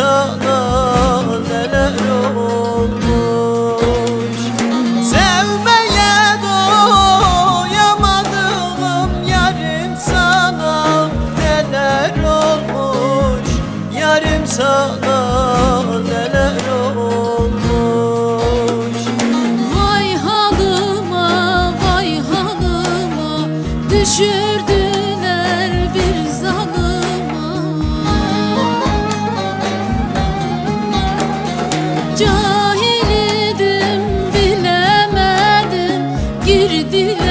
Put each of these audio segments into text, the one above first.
sana neler olmuş? Sevmeye doyamadığım yarim sana neler olmuş? Yarim sana Cahil idim bilemedim. Girdiler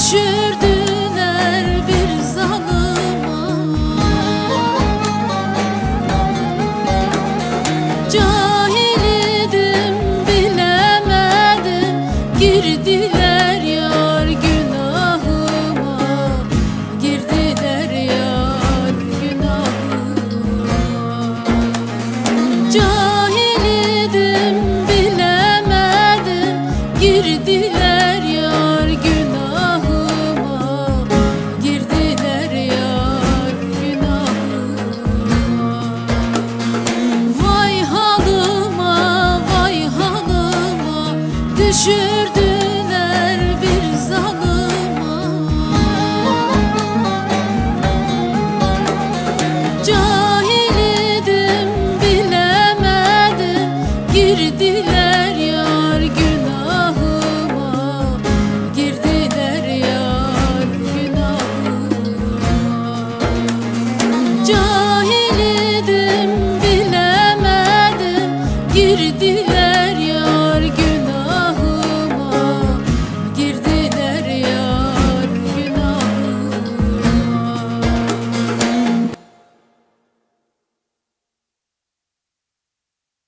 Düşürdüler bir zalıma. Cahil bilemedim. Girdiler yar günahıma. Girdiler yar günahıma. Cahil bilemedim. Girdiler Girdiler yar günahıma Girdiler yar günahıma. Cahil bilemedim Girdiler